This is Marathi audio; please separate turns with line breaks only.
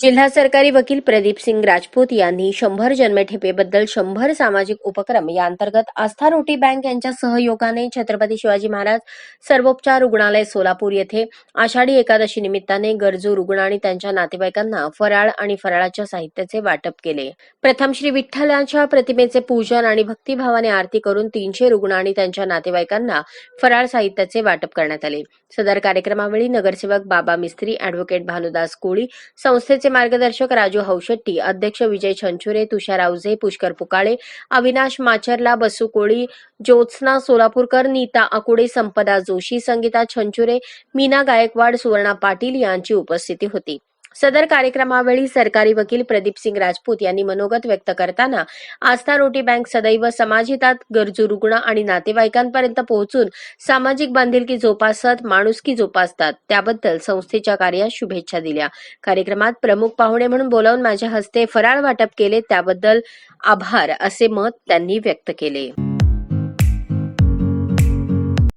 जिल्हा सरकारी वकील प्रदीप सिंग राजपूत यांनी शंभर जन्मठेपेबद्दल शंभर सामाजिक उपक्रम या अंतर्गत आस्था रोटी बँक यांच्या सहयोगाने छत्रपती शिवाजी महाराज सर्वोपचार रुग्णालय सोलापूर येथे आषाढी एकादशी निमित्ताने गरजू रुग्ण आणि त्यांच्या नातेवाईकांना फराळ आणि फराळाच्या साहित्याचे वाटप केले. प्रथम श्री विठ्ठलाच्या प्रतिमेचे पूजन आणि भक्तिभावाने आरती करून तीनशे रुग्ण आणि त्यांच्या नातेवाईकांना फराळ साहित्याचे वाटप करण्यात आले. सदर कार्यक्रमावेळी नगरसेवक बाबा मिस्त्री अॅडव्होकेट भानुदास कोळी संस्थेचे मार्गदर्शक राजू हौशेट्टी अध्यक्ष विजय छंचुरे तुषार आवजे पुष्कर पुकाळे अविनाश माचरला बसू कोळी ज्योत्स्ना सोलापूरकर नीता आकुडे संपदा जोशी संगीता छंचुरे मीना गायकवाड सुवर्णा पाटील यांची उपस्थिती होती. सदर कार्यक्रमावेळी सरकारी वकील प्रदीप सिंग राजपूत यांनी मनोगत व्यक्त करताना आस्था रोटी बँक सदैव समाजहितात गरजू रुग्ण आणि नातेवाईकांपर्यंत पोहोचून सामाजिक बांधिलकी जोपासत माणुसकी जोपासतात. त्याबद्दल संस्थेच्या कार्यास शुभेच्छा दिल्या. कार्यक्रमात प्रमुख पाहुणे म्हणून बोलावून माझ्या हस्ते फराळ वाटप केले. त्याबद्दल आभार असे मत त्यांनी व्यक्त केले.